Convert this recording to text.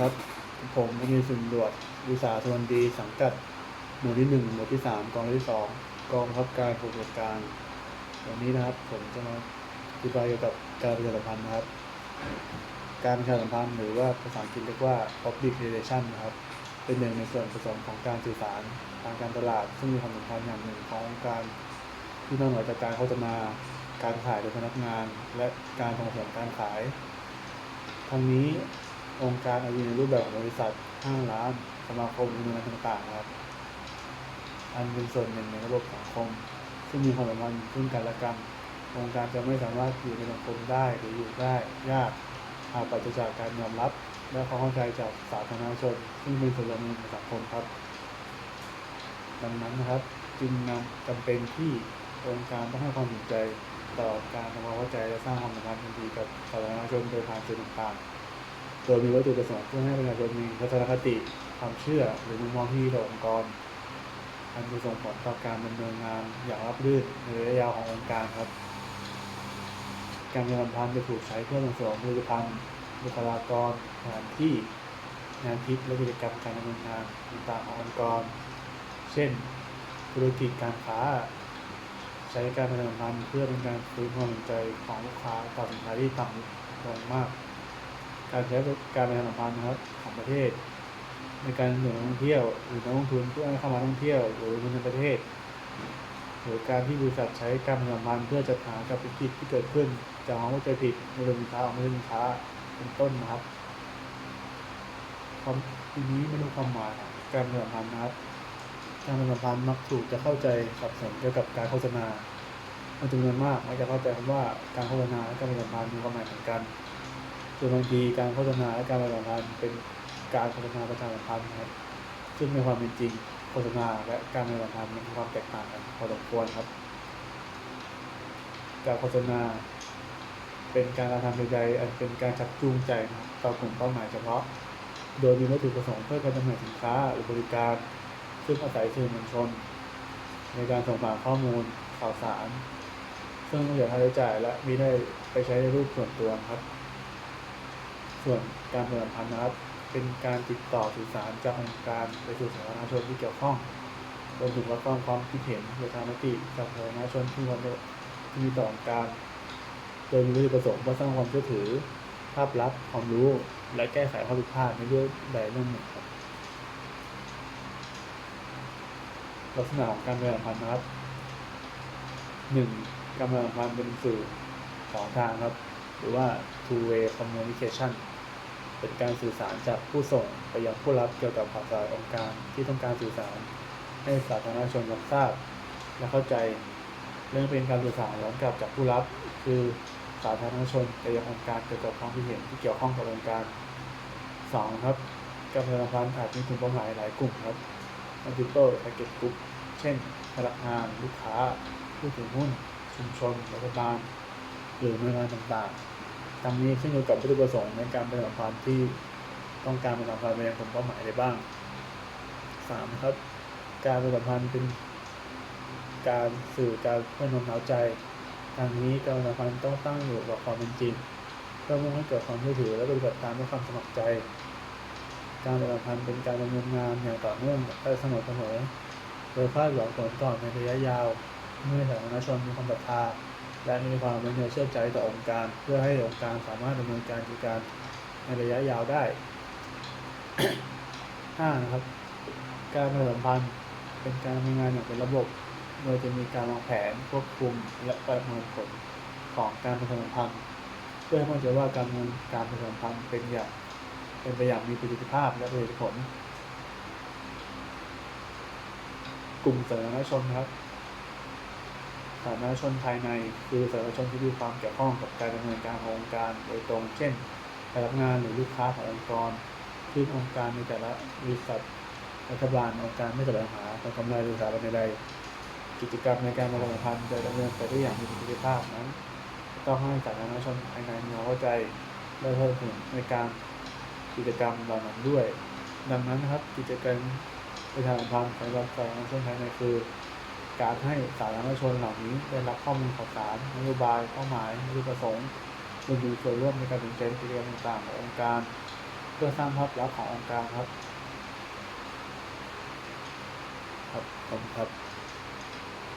ครับ ผมมีสุนดวดวิสาทวนดีสังกัดหมู่ที่หนึ่งหมู่ที่สามกองที่สองกองบังคับการปฏิบัติการ วันนี้นะครับ ผมจะมาอธิบายเกี่ยวกับการประชาสัมพันธ์นะครับ การประชาสัมพันธ์หรือว่าภาษาอังกฤษเรียกว่า public relation นะครับ เป็นหนึ่งในส่วนผสมของการสื่อสารทางการตลาด ซึ่งมีความสำคัญอย่างหนึ่งขององค์การที่นอกเหนือจากการโฆษณาการขายโดยพนักงาน และการส่งเสริมการขายทั้งนี้ องค์การอายุในรูปแบบของบริษัทห้างร้านสมาคมหรือหน่วยงานต่างๆนะครับ อันเป็นส่วนหนึ่งในระบบสังคม ซึ่งมีความสัมพันธ์ซึ่งกันและกัน องค์การจะไม่สามารถอยู่ในสังคมได้หรืออยู่ได้ยากหากปราศจากการยอมรับ และความเข้าใจจากสาธารณชน ซึ่งเป็นส่วนรวมในสังคมครับ ดังนั้นนะครับจึงนำจำเป็นที่องค์การต้องให้ความสนใจต่อการทำความเข้าใจและสร้างความสัมพันธ์ที่ดีกับสาธารณชนโดยผ่านสื่อต่างๆ โดยมีวัตถุประสงค์เพื่อให้ประชาชนมีทัศนคติความเชื่อหรือมุมมองที่ต่อองค์กร อันจะส่งผลต่อการดำเนินงานอย่างราบรื่นในระยะยาวขององค์การครับ การประชาสัมพันธ์จะถูกใช้เพื่อส่งเสริมผลิตภัณฑ์บุคลากรสถานที่งานทิศและกิจกรรมการดำเนินงานต่างๆขององค์กร เช่น ธุรกิจการค้า ใช้การประชาสัมพันธ์เพื่อเป็นการฟื้นความสนใจของลูกค้าต่อสินค้าที่ต่ำลงมาก การใช้การประชาสัมพันธ์นะครับของประเทศ ในการหนุนนักท่องเที่ยวหรือนักลงทุนเพื่อให้เข้ามาท่องเที่ยวหรือในประเทศ หรือการที่บริษัทใช้การประชาสัมพันธ์เพื่อจัดหากับวิกฤตที่เกิดขึ้นจากความเข้าใจผิดในเรื่องสินค้าของไม่ใช่สินค้าเป็นต้นนะครับความทีนี้ม่รู้ความหมายของการประชาสัมพันธ์นะครับการประชาสัมพันธ์มักถูกจะเข้าใจสับสนเกี่ยวกับการโฆษณาเป็นจำนวนมากมักจะเข้าใจคำว่าการโฆษณาและการประชาสัมพันธ์มีความหมายเหมือนกัน ส่วนบางทีการโฆษณาและการประชาสัมพันธ์เป็นการโฆษณาประชาสัมพันธ์นะครับซึ่งในความเป็นจริงโฆษณาและการประชาสัมพันธ์มีความแตกต่างกันพอสมควรครับ การโฆษณา เป็นการกระทำใดๆอันเป็นการชักจูงใจต่อกลุ่มเป้าหมายเฉพาะ โดยมีวัตถุประสงค์เพื่อการจำหน่ายสินค้าหรือบริการ ซึ่งอาศัยสื่อมวลชน ในการส่งผ่านข้อมูลข่าวสาร ซึ่งต้องเสียค่าใช้จ่ายและมีได้ไปใช้ในรูปส่วนตัวครับ ส่วนการประชาสัมพันธ์นะครับ เป็นการติดต่อสื่อสารจากองค์การไปสู่สาธารณชนที่เกี่ยวข้องรวมถึงรับฟังความคิดเห็นประชามติจากสาธารณชนที่มีที่มีต่อองค์การ โดยมีวัตถุประสงค์เพื่อสร้างความเชื่อถือ ภาพลักษณ์ความรู้ และแก้ไขข้อผิดพลาดในเรื่องใดเรื่องหนึ่งครับลักษณะของการประชาสัมพันธ์นะครับหนึ่งการประชาสัมพันธ์เป็นสื่อสองทางครับ หรือว่า two way communication เป็นการสื่อสารจากผู้ส่งไปยังผู้รับเกี่ยวกับข่าวสารองค์การที่ต้องการสื่อสาร ให้สาธารณชนรับทราบ และเข้าใจเรื่องเป็นการสื่อสารย้อนกลับจากผู้รับ คือสาธารณชนไปยังองค์การเกี่ยวกับความคิดเห็นที่เกี่ยวข้องกับองค์การสองครับการประชาสัมพันธ์อาจมีกลุ่มเป้าหมายหลายกลุ่มครับ multiple target group เช่นพนักงานลูกค้า ผู้ถือหุ้น ชุมชนรัฐบาลหรือหน่วยงานต่างๆ ทั้งนี้ขึ้นอยู่กับวัตถุประสงค์ในการประชาสัมพันธ์ที่ต้องการประชาสัมพันธ์ไปยังกลุ่มเป้าหมายใดบ้างสามครับ การประชาสัมพันธ์เป็นการสื่อการเพื่อน้มน้าวใจทางนี้การประชาสัมพันธ์ต้องตั้งอยู่กับความเป็นจริงเพื่อมุ่งให้เกิดความเชื่อถือและปฏิบัติตามด้วยความสมัครใจ การประชาสัมพันธ์เป็นการดำเนินงานอย่างต่อเนื่องและเสมอเสมอโดยคาดหวังผลต่อในระยะยาวเมื่อสาธารณชนมีความศรัทธา และมีความไว้เนื้อเชื่อใจต่อองค์การ เพื่อให้องค์การสามารถดำเนินการกิจการในระยะยาวได้ 5. นะครับ การประชาสัมพันธ์เป็นการดำงานอย่างเป็นระบบ โดยจะมีการวางแผนควบคุมและประเมินผลของการประชาสัมพันธ์เพื่อให้มั่นใจว่าการดำเนินการประชาสัมพันธ์เป็นอย่างเป็นไปอย่างมีประสิทธิภาพและประสิทธิผล กลุ่มสาธารณชนครับ สาธารณชนภายในคือสาธารณชนที่มีความเกี่ยวข้องกับการดำเนินการขององค์การโดยตรง เช่นพนักงานหรือลูกค้าขององค์กรซึ่องค์การในแต่ละบริษัทรัฐบาลองค์การไม่แสวงหาผลกำไรหรือสถาบันใดกิจกรรมในการประชาสัมพันธ์จะดำเนินไปได้อย่างมีประสิทธิภาพนั้น ต้องให้สาธารณชนภายในมีความเข้าใจและเพิ่มถึงในการกิจกรรมเหล่านั้นด้วย ดังนั้นนะครับกิจกรรมประชาสัมพันธ์สำหรับสาธารณชนภายในคือ การให้สาธารณชนเหล่านี้ได้รับข้อมูลข่าวสารนโยบายเป้าหมายวัตถุประสงค์รวมถึงส่วนร่วมในการตัดสินใจกิจกรรมต่างๆขององค์การ เพื่อสร้างภาพลักษณ์ขององค์การครับ ครับผมครับ